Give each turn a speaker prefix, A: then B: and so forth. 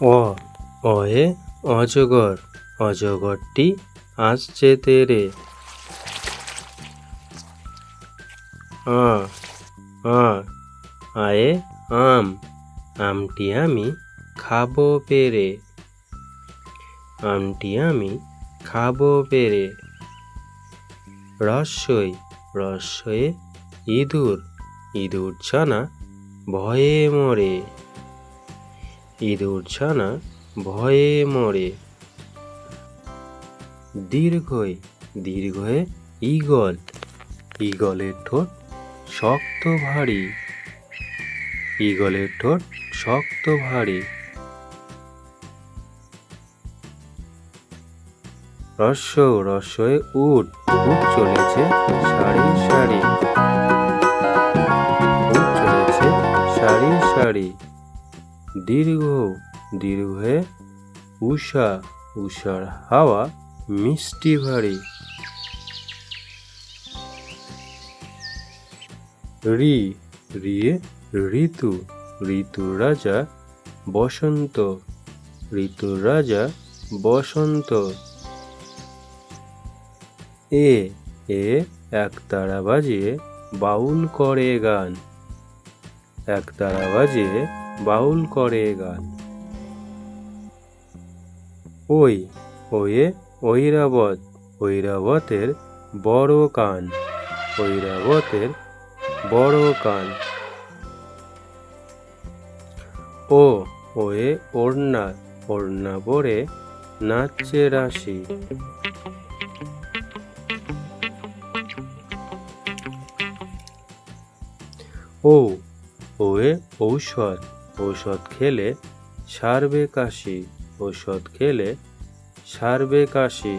A: অ অয়ে অজগর, অজগরটি আসছে তেরে। আ আ, আয়ে আম, আমটি আমি খাব পেরে। আমটি আমি খাব পেরে। রস্যই রস্যয়ে ইঁদুর ইঁদুর ছানা ভয়ে মরে। ইঁদুর ছানা ভয়ে মরে। দীর্ঘই দীর্ঘয়ে ঈগল, ঈগলের ঠোঁট শক্ত ভারী। ঈগলের ঠোঁট শক্ত ভারী। রস্য রস্যয়ে উট উট চলেছে সারি সারি। উট চলেছে সারি সারি। দীর্ঘ, দীর্ঘে উষা উষার হাওয়া মিষ্টি ভারী। রি রিয়ে ঋতু ঋতুর রাজা বসন্ত ঋতুর রাজা বসন্ত। এ এ একতারা বাজিয়ে বাউল করে গান। একতারা বাজিয়ে বাউল করে গান। ওই, ওয়ে, ঐরাবত, ঐরাবতের বড় কান, ঐরাবতের বড় কান। ও, ওয়ে, ওড়না ওড়না পরে নাচছে রাশি। ও, ওয়ে, ঔষধ ঔষধ খেলে সারবে কাশি ঔষধ খেলে সারবে কাশি।